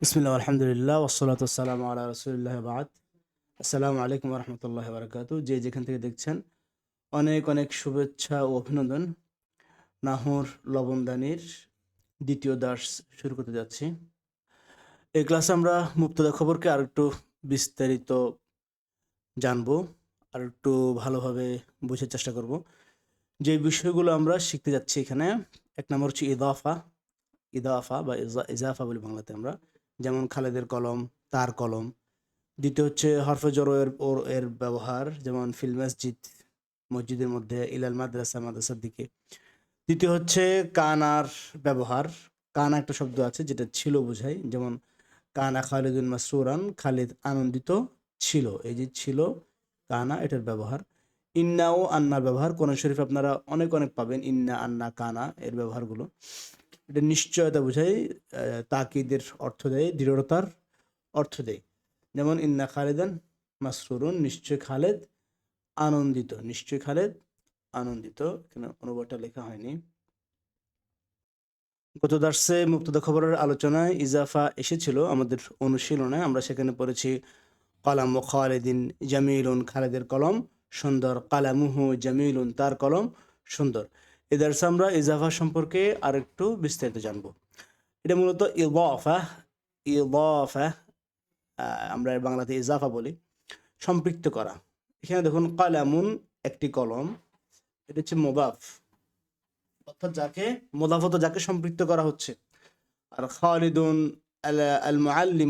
বিসমিল্লাহ আলহামদুলিল্লাহ ওসলাত আসসালাম আল্লাহ রসুলিল্লাহ বাদ আসসালামু আলাইকুম রহমতুল্লাহ বারকাতু যে যেখান থেকে দেখছেন, অনেক অনেক শুভেচ্ছা ও অভিনন্দন। নাহুর লবণদানির দ্বিতীয় দাস শুরু করতে যাচ্ছি। এই ক্লাসে আমরা মুক্তদা খবরকে আর একটু বিস্তারিত জানব আর একটু ভালোভাবে বোঝার চেষ্টা করব। যে বিষয়গুলো আমরা শিখতে যাচ্ছি এখানে, এক নম্বর হচ্ছে ইদাফা। ইদাফা বা ইজা- ইজাফা বলি বাংলাতে আমরা। যেমন খালেদের কলম, তার কলম। দ্বিতীয় হচ্ছে হরফে জড়ো এর, ওর, এর ব্যবহার, যেমন ফিল মসজিদ, মসজিদের মধ্যে ইলাল মাদ্রাসা, মাদ্রাসার দিকে। দ্বিতীয় হচ্ছে কানার ব্যবহার। কানা একটা শব্দ আছে যেটা ছিল বোঝায়, যেমন কানা খালিদুন মাসরুরান, খালিদ আনন্দিত ছিল। এই যে ছিল কানা, এটার ব্যবহার। ইন্না ও আন্নার ব্যবহার, কোরআন শরীফ আপনারা অনেক অনেক পাবেন, ইন্না, আন্না, কানা এর ব্যবহারগুলো। এটা নিশ্চয়তা বোঝায় তাকিদের অর্থ দেয়, দৃঢ়তার অর্থ দেয়। যেমন, ইন্না খালেদান মাসরুরুন নিশ্চয় খালেদ আনন্দিত, নিশ্চয় খালেদ আনন্দিত। এখানে অনুবাদটা লেখা হয়নি। গত দার্সে মুক্তদা খবরের আলোচনায় ইজাফা এসেছিল আমাদের অনুশীলনে। আমরা সেখানে পড়েছি, কলাম ও খালেদিন জামিলুন খালেদের কলম, সুন্দর। কালামুহু জামিলুন তার কলম, সুন্দর। এ আমরা ইজাফা সম্পর্কে আরেকটু বিস্তারিত জানব। এটা মূলত ইদাফা আহ, আমরা বাংলাতে ইজাফা বলি সম্পৃক্ত করা। এখানে দেখুন কালামুন একটি কলম এটা হচ্ছে মোদাফ অর্থাৎ যাকে মোদাফত যাকে সম্পৃক্ত করা হচ্ছে। আর খালিদুন আল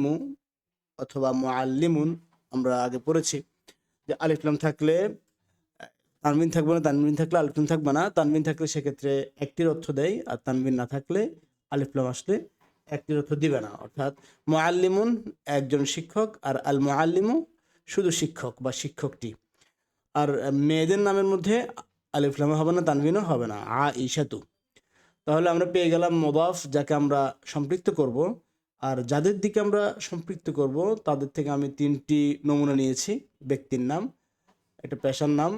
অথবা মুআল্লিমুন আমরা আগে পড়েছি যে আলিফলাম থাকলে তানবিন থাকবে না তানবিন থাকলে আলিফলাম থাকবে না। তানবিন থাকলে সেক্ষেত্রে একটির অর্থ দেয় আর তানবিন না থাকলে আলিফলাম আসলে একটির অর্থ দিবে না। অর্থাৎ মুআল্লিমুন একজন শিক্ষক আর আল মুআল্লিমু শুধু শিক্ষক বা শিক্ষকটি। আর মেয়েদের নামের মধ্যে আলিফলামও হবে না তানবিনও হবে না আ ইশাতু তাহলে আমরা পেয়ে গেলাম মোদাফ, যাকে আমরা সম্পৃক্ত করব। আর যাদের দিকে আমরা সম্পৃক্ত করব, তাদের থেকে আমি তিনটি নমুনা নিয়েছি, ব্যক্তির নাম, একটা পেশার নাম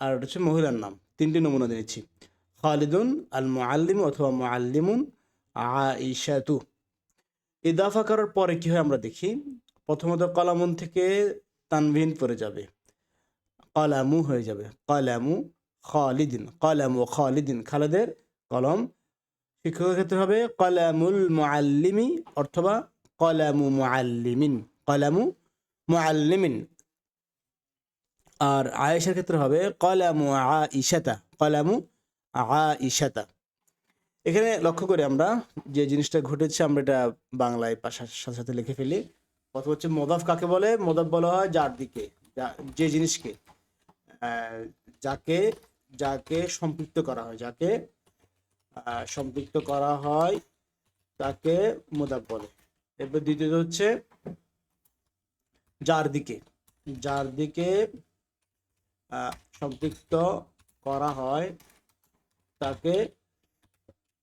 আর একটা হচ্ছে মহিলার নাম। তিনটি নমুনা নিয়েছি খালিদুন আল মুআল্লিম অথবা মুআল্লিমুন আইশাতু ইদাফা করার পরে কী হয় আমরা দেখি? প্রথমত কলামুন থেকে তানভিন পড়ে যাবে। কলামু হয়ে যাবে। কলামু খালিদিন। কলামু খালিদিন। খালেদের কলম। শিক্ষকের ক্ষেত্রে হবে কলামুল মুআল্লিমি অথবা কলামু মুআল্লিমিন। কলামু মুআল্লিমিন। আর আয়েশার ক্ষেত্রে হবে কলামু আইশাতা কলামু আ ইশাতা এখানে লক্ষ্য করে আমরা যে জিনিসটা ঘটেছে, আমরা এটা বাংলায় সাথে সাথে লিখে ফেলি। প্রথম হচ্ছে মোদাফ কাকে বলে? মোদাফ বলা হয় যার দিকে, যা- জিনিসকে যাকে যাকে সম্পৃক্ত করা হয়, যাকে সম্পৃক্ত করা হয়, তাকে মোদাফ বলে। এরপর দ্বিতীয়ত হচ্ছে যার দিকে যার দিকে সম্পৃক্ত করা হয় তাকে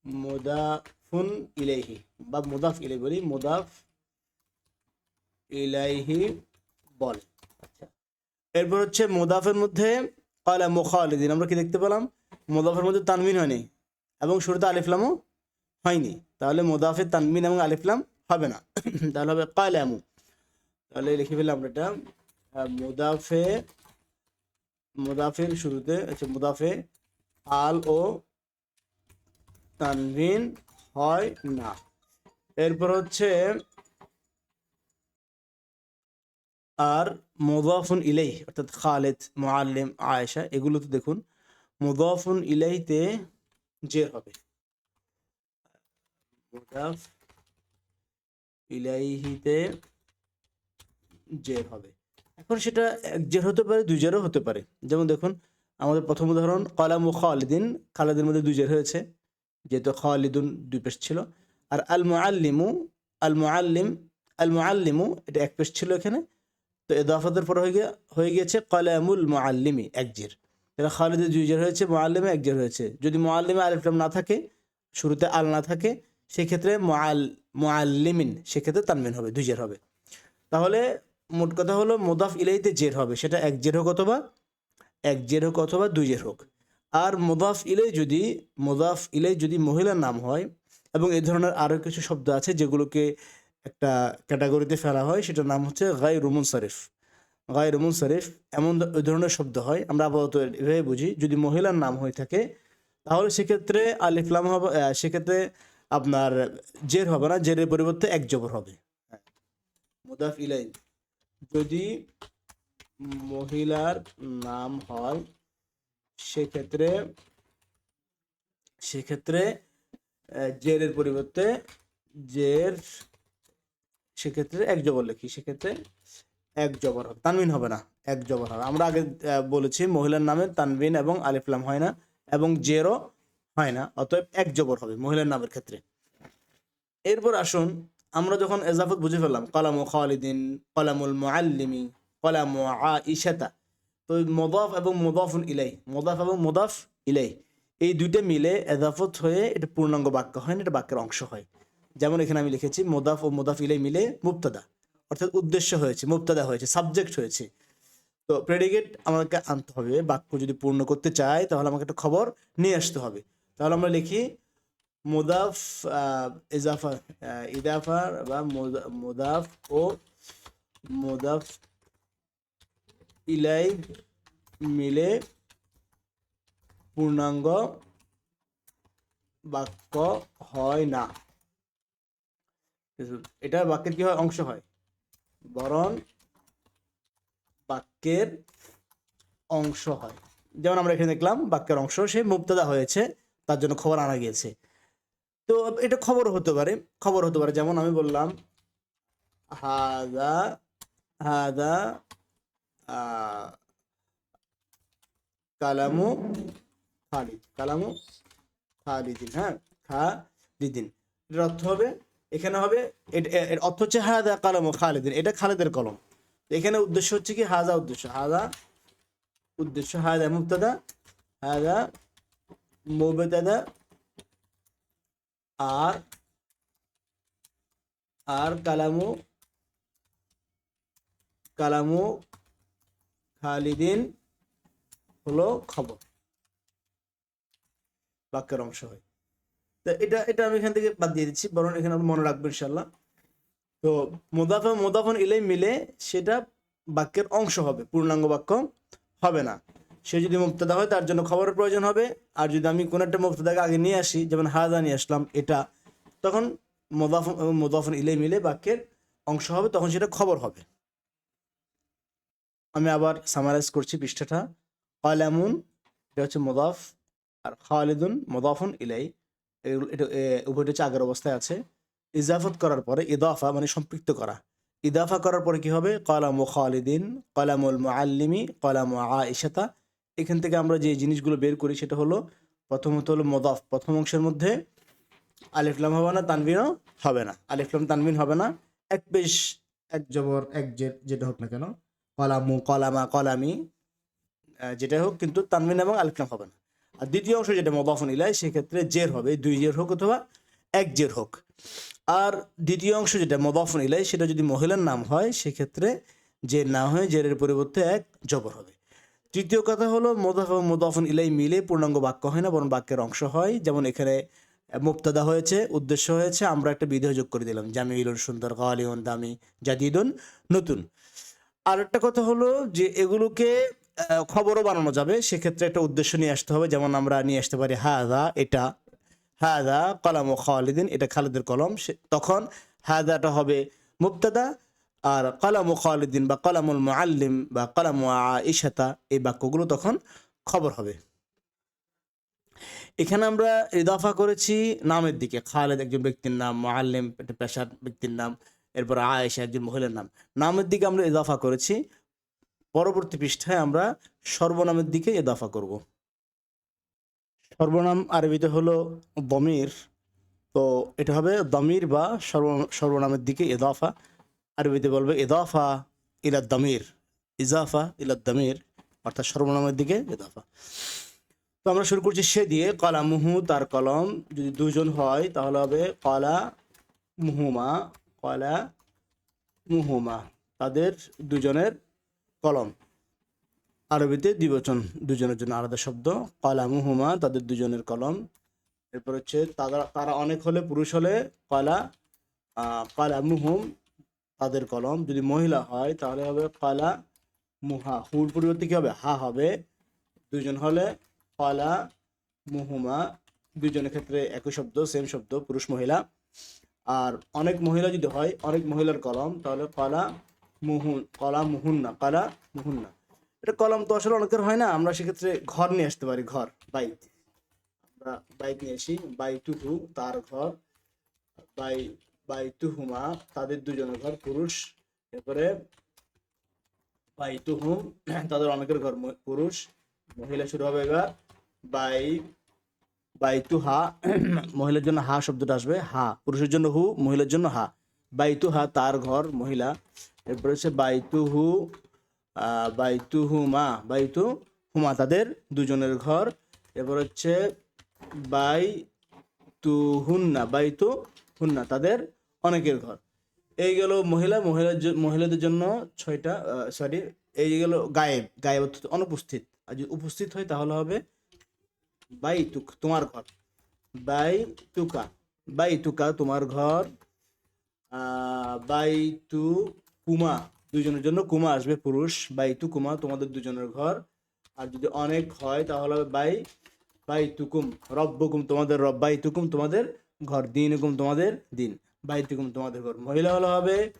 মুদাফুন ইলাইহি বা মুদাফ ইলাই বলি, মুদাফ ইলাইহি বলে। আচ্ছা। এরপর হচ্ছে মুদাফের মধ্যে কলা মুখালিদিন, আমরা কি দেখতে পেলাম? মুদাফের মধ্যে তানমিন হয়নি এবং শুরুতে আলিফলামও হয়নি। তাহলে মুদাফের তানমিন এবং আলিফলাম হবে না। তাহলে হবে কালামু তাহলে লিখে ফেললাম এটা। মুদাফে মুদাফের শুরুতে আচ্ছা মুদাফে, আল ও তানভিন হয় না। এরপর হচ্ছে আর মুদাফুন ইলাই অর্থাৎ খালেদ, মুআল্লিম, আয়েশা, এগুলো তো দেখুন, মুদাফুন ইলাইতে জের হবে। মুদাফ ইলাইহিতে জের হবে। এখন সেটা এক জের হতে পারে দুই জেরও হতে পারে। যেমন দেখুন, আমাদের প্রথম উদাহরণ কলাম ও খালিদিন, খালেদের মধ্যে দুই জের হয়েছে, যেহেতু খালিদুন দুই পেশ ছিল। আর আল মুআল্লিমু, আল মুআল্লিম, আল মুআল্লিমু, এটা এক পেশ ছিল এখানে। তো এদাফতের পর হয়ে গিয়ে, হয়ে গিয়েছে কলামুল মুআল্লিমি, এক জের এটা খালিদের দুই জের হয়েছে, মুআল্লিমে এক জের হয়েছে। যদি মুআল্লিমে আলিফলাম না থাকে, শুরুতে আল না থাকে, সেক্ষেত্রে মুআল, মুআল্লিমিন, সেক্ষেত্রে তানমিন হবে, দুই জের হবে। তাহলে মোট কথা হলো মোদাফ ইলাইতে জের হবে। সেটা এক জের হোক অথবা এক জের হোক অথবা দুই জের হোক। আর মোদাফ ইলাই যদি, মোদাফ ইলাই যদি মহিলার নাম হয়, এবং এই ধরনের আরও কিছু শব্দ আছে যেগুলোকে একটা ক্যাটাগরিতে ফেলা হয়, সেটার নাম হচ্ছে গাই রুমুন শরীফ গাই রুমুন শরীফ এমন ওই ধরনের শব্দ হয়, আমরা আপাতত এভাবে বুঝি, যদি মহিলার নাম হয়ে থাকে, তাহলে সেক্ষেত্রে আলিফলাম হবে সেক্ষেত্রে আপনার জের হবে না, জেরের পরিবর্তে এক জবর হবে। মুদাফ ইলাই। যদি মহিলার নাম হয়, সেক্ষেত্রে সেক্ষেত্রে জেরের পরিবর্তে জের, সেক্ষেত্রে এক জবর লিখি, সেক্ষেত্রে এক জবর হবে, তানবিন হবে না, এক জবর হবে। আমরা আগে বলেছি মহিলার নামে তানবিন এবং আলিফলাম হয় না এবং জেরও হয় না, অতএব এক জবর হবে মহিলার নামের ক্ষেত্রে। এরপর আসুন আমরা যখন এজাফত বুঝে ফেললাম কলাম খালিদিন কলামুল মুআল্লিমি কলাম ও ইশাতা তো মোদাফ এবং মোদাফুন ইলাই মোদাফ এবং মোদাফ ইলাই এই দুইটা মিলে এজাফত হয়ে এটা পূর্ণাঙ্গ বাক্য হয় না, এটা বাক্যের অংশ হয়। যেমন এখানে আমি লিখেছি, মোদাফ ও মোদাফ ইলাই মিলে মুক্তাদা অর্থাৎ উদ্দেশ্য হয়েছে মুক্তাদা হয়েছে, সাবজেক্ট হয়েছে। তো প্রেডিকেট আমাকে আনতে হবে, বাক্য যদি পূর্ণ করতে চাই তাহলে আমাকে একটা খবর নিয়ে আসতে হবে। তাহলে আমরা লিখি মুদাফ ইজাফা ইদাফার বা মুদা- মুদাফ ও মুদাফ ইলাই মিলে পূর্ণাঙ্গ বাক্য হয় না। এটা বাক্যের কি হয়? অংশ হয়। বরং বাক্যের অংশ হয়। যেমন আমরা এখানে দেখলাম, বাক্যের অংশ সে মুক্তদা হয়েছে, তার জন্য খবর আনা গিয়েছে। তো এটা খবর হতে পারে, খবর হতে পারে। যেমন আমি বললাম, হাদা হাদা কালামু খালিদ, কালামু খালিদিন হ্যাঁ খালিদিন। এটার অর্থ হবে, এখানে হবে এর অর্থ হচ্ছে হাদা কালামু খালিদিন, এটা খালেদের কলম। এখানে উদ্দেশ্য হচ্ছে কি? হাজা উদ্দেশ্য হাজা উদ্দেশ্য, হাদা মুক্তাদা হাদা মুবতাদা আর আর কালামু কালামু খালিদিন হলো খবর বাক্যের অংশ হয় তো এটা এটা আমি এখান থেকে বাদ দিয়ে দিচ্ছি বরং এখানে মনে রাখব ইনশাল্লাহ তো মোদাফা মোদাফন ইলে মিলে সেটা বাক্যের অংশ হবে পূর্ণাঙ্গ বাক্য হবে না সে যদি মুক্তদা হয়, তার জন্য খবরের প্রয়োজন হবে। আর যদি আমি কোনো একটা মুক্তদাকে আগে নিয়ে আসি, যেমন হাজা নিয়ে আসলাম, এটা, তখন মোদাফন এবং মোদাফন ইলে মিলে বাক্যের অংশ হবে, তখন সেটা খবর হবে। আমি আবার সামারাইজ করছি পৃষ্ঠাটা। কলামুন এটা হচ্ছে মোদাফ, আর খালিদুন, মোদাফুন ইলাই এটা উভয়টা হচ্ছে আগের অবস্থায় আছে। ইজাফত করার পরে ইদাফা মানে সম্পৃক্ত করা। ইদাফা করার পরে কি হবে? কলাম খালিদিন কলামুল মুআল্লিমি কলাম আ আয়েশাতা এখান থেকে আমরা যে জিনিসগুলো বের করি সেটা হলো, প্রথমত হলো মদাফ। প্রথম অংশের মধ্যে আলিফলাম হবে না তানবিনও হবে না। আলিফলাম তানবিন হবে না। এক পেশ এক জবর, এক যেটা হোক না কেন। কলামু, কলামা, কলামি যেটা হোক, কিন্তু তানবিন এবং আলিফলাম হবে না। আর দ্বিতীয় অংশ যেটা মদাফন ইলাই সেক্ষেত্রে জের হবে। দুই জের হোক অথবা এক জের হোক। আর দ্বিতীয় অংশ যেটা মদাফন ইলাই সেটা যদি মহিলার নাম হয়, সেক্ষেত্রে জের না হয়ে জেরের পরিবর্তে এক জবর হবে। তৃতীয় কথা হলো মোদাফন ইলাই মিলে পূর্ণাঙ্গ বাক্য হয় না, বরং বাক্যের অংশ হয়। যেমন এখানে মুক্তাদা হয়েছে, উদ্দেশ্য হয়েছে, আমরা একটা বিধেয় যোগ করে দিলাম। জামিউলুন সুন্দর, গালিউন, দামি, জাদিদুন, নতুন। আর একটা কথা হলো যে এগুলোকে খবরও বানানো যাবে। সেক্ষেত্রে একটা উদ্দেশ্য নিয়ে আসতে হবে। যেমন আমরা নিয়ে আসতে পারি, হাদা, এটা, হাদা, কলাম ও খালিদিন, এটা খালিদের কলম। তখন হাদাটা হবে মুক্তাদা আর কলাম ও খালিদিন বা কলামুল মুআল্লিম বা কলাম ইশাতা এই বাক্যগুলো তখন খবর হবে। এখানে আমরা ইদাফা করেছি নামের দিকে। খালেদ একজন ব্যক্তির নাম, মুআল্লিম একটা পেশার ব্যক্তির নাম, এরপর আয়েশা একজন মহিলার নাম। নামের দিকে আমরা ইদাফা করেছি। পরবর্তী পৃষ্ঠায় আমরা সর্বনামের দিকে ইদাফা করব। সর্বনাম আরবিতে হলো দমির। তো এটা হবে দমির বা সর্ব, সর্বনামের দিকে ইদাফা। আরবিতে বলবে ইদাফা ইলা দমির। ইজাফা ইলা দমির, অর্থাৎ সর্বনামের দিকে ইদাফা। তো আমরা শুরু করছি সে দিয়ে কলা মুহু তার কলম। যদি দুজন হয়, তাহলে হবে কলা মুহুমা কলা মুহুমা তাদের দুজনের কলম। আরবিতে দ্বিবচন দুজনের জন্য আলাদা শব্দ। কলা মুহুমা তাদের দুজনের কলম। এরপর হচ্ছে তারা তারা অনেক হলে পুরুষ হলে, কলা কালামুহুম তাদের কলম। যদি মহিলা হয়, তাহলে হবে কালা মুহা। হুর পরিবর্তে কি হবে? হা হবে। দুজন হলে কালা মুহুমা। দুজনের ক্ষেত্রে একই শব্দ সেম শব্দ, পুরুষ মহিলা। আর অনেক মহিলা যদি হয়, অনেক মহিলার কলম, তাহলে কলা মুহুন, কলা মুহুন্না কলা মুহুন্না। এটা কলম তো আসলে অনেকের হয় না। আমরা সেক্ষেত্রে ঘর নিয়ে আসতে পারি, ঘর বাইক আমরা বাইক নিয়ে আসি বাইতুহু তার ঘর, বাই বাইতুহুমা, তাদের দুজনের ঘর পুরুষ। এরপরে বাইতুহুম, তাদের অনেকের ঘর পুরুষ। মহিলা শুরু হবে এবার। বাই বাইতু হা মহিলার জন্য হা শব্দটা আসবে। হা, পুরুষের জন্য হু, মহিলার জন্য হা। বাইতু হা তার ঘর, মহিলা। এরপর হচ্ছে বাইতু হু বাইতু হুমা বাইতু হুমা তাদের দুজনের ঘর। এরপর হচ্ছে বাই তু হুন্না বাইতু হুন্না তাদের অনেকের ঘর। এই গেল মহিলা, মহিলার মহিলাদের জন্য ছয়টা সরি এই গেল গায়েব গায়েব অনুপস্থিত। আর যদি উপস্থিত হয় তাহলে হবে বাই তুক তোমার ঘর। বাই তুকা বাই তুকা তোমার ঘর। বাই তু কুমা দুজনের জন্য কুমা আসবে, পুরুষ। বাই তু কুমা তোমাদের দুজনের ঘর। আর যদি অনেক হয় তাহলে হবে বাই বাই তুকুম রব্বকুম, তোমাদের রব বাই তুকুম তোমাদের ঘর দিন এরকম তোমাদের দিন বাই তুকুম তোমাদের ঘর। মহিলা হলে হবে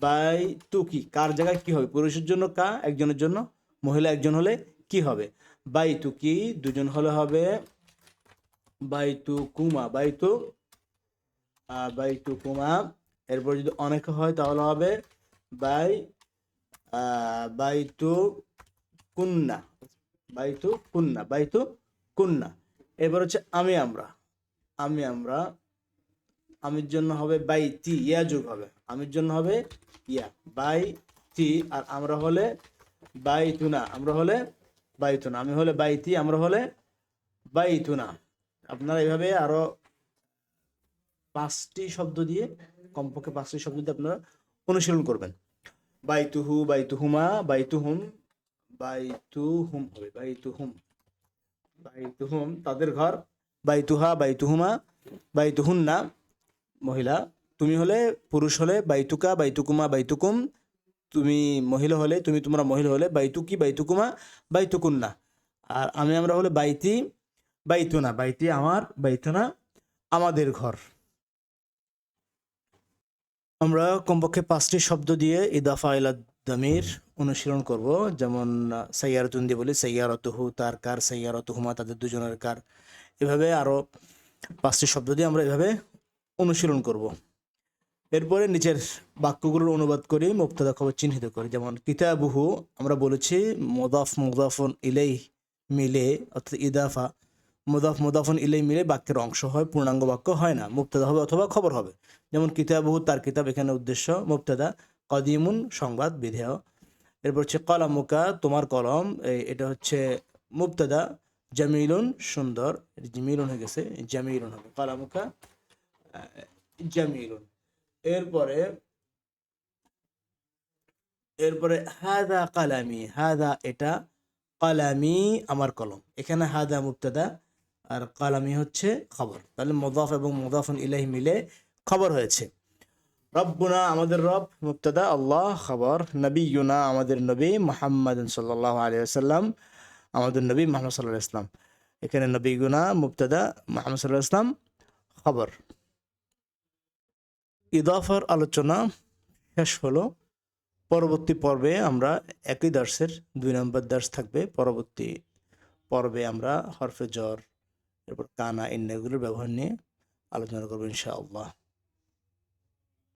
বাই তুকি কার জায়গায় কি হবে? পুরুষের জন্য কা একজনের জন্য? মহিলা একজন হলে কি হবে? বাই তুকি দুজন হলে হবে বাই বাইতু কুমা। বাই বাইতু আহ, বাইতু কুমা। এরপর যদি অনেক হয় তাহলে হবে বাই আহ, বাইতু কুন্না। বাই বাইতু কুন্না বাই বাইতু কুন্না। এবার হচ্ছে আমি আমরা। আমি আমরা আমির জন্য হবে বাই তি, ইয়া যোগ হবে। আমির জন্য হবে ইয়া, বাই তি, আর আমরা হলে বাই তুনা আমরা হলে বাইতুনা। আমি হলে বাইতি আমরা হলে বাইতুনা। আপনারা এইভাবে আরও পাঁচটি শব্দ দিয়ে, কমপক্ষে পাঁচটি শব্দ দিয়ে আপনারা অনুশীলন করবেন। বাইতুহু, বাইতুহুমা, বাইতুহুম বাইতুহুম হবে, বাইতুহুম। বাইতুহুম, তাদের ঘর। বাইতুহা, বাইতুহুমা, বাইতুহুন্না। মহিলা, তুমি হলে পুরুষ হলে বাইতুকা, বাইতুকুমা, বাইতুকুম। তুমি মহিলা হলে, তুমি তোমরা মহিলা হলে বাইতুকি, বাইতুকুমা, বাইতুকুন্না। আর আমি, আমরা হলে বাইতি, বাইতুনা। বাইতি আমার, বাইতুনা আমাদের ঘর। আমরা কমপক্ষে পাঁচটি শব্দ দিয়ে ইদাফা ইলা দামির অনুশীলন করব। যেমন, সাইয়ারতুন দিয়ে বলি, সাইয়ারতুহু, তার কার, সাইয়ারতুহুমা, তাদের দুজনের কার। এভাবে আরও পাঁচটি শব্দ দিয়ে আমরা এভাবে অনুশীলন করব। এরপরে নিচের বাক্যগুলোর অনুবাদ করি মুক্তাদা খবর চিহ্নিত করি। যেমন, কিতাবুহু, আমরা বলেছি, মোদাফ, মুদাফন ইলেই মিলে, অর্থাৎ ইদাফা, মুদাফ, মুদাফন ইলেই মিলে বাক্যের অংশ হয়, পূর্ণাঙ্গ বাক্য হয় না, মুক্তাদা হবে অথবা খবর হবে। যেমন, কিতাবুহু, তার কিতাব, এখানে উদ্দেশ্য, মুক্তাদা, কদিমুন, সংবাদ, বিধেয়। এরপর হচ্ছে, কলামুকা, তোমার কলম এটা হচ্ছে, মুক্তাদা, জামিলুন, সুন্দর জামিলুন হয়ে গেছে, জামিলুন হবে, কলামুকা এরপরে এরপরে, হাদা কালামি হাদা এটা কালামি আমার কলম। এখানে হাদা মুক্তাদা আর কালামি হচ্ছে খবর। তাহলে মোদাফ এবং মোদাফন ইলাহি মিলে খবর হয়েছে। রব্বুনা আমাদের রব মুক্তাদা আল্লাহ, খবর। নবীনা আমাদের নবী মোহাম্মদ সাল্লাহ আলিয়া সাল্লাম আমাদের নবী মোহাম্মদ সাল্লাহ ইসলাম এখানে নবী গুনা মুক্তাদা মোহাম্মদ সাল্লাহ ইসলাম খবর। ইদাফার আলোচনা শেষ হলো। পরবর্তী পর্বে আমরা একই দার্সের দুই নম্বর দার্স থাকবে। পরবর্তী পর্বে আমরা হরফে জ্বর, এরপর কানা, ইন্নাগুলোর ব্যবহার নিয়ে আলোচনা করব ইনশাআল্লাহ।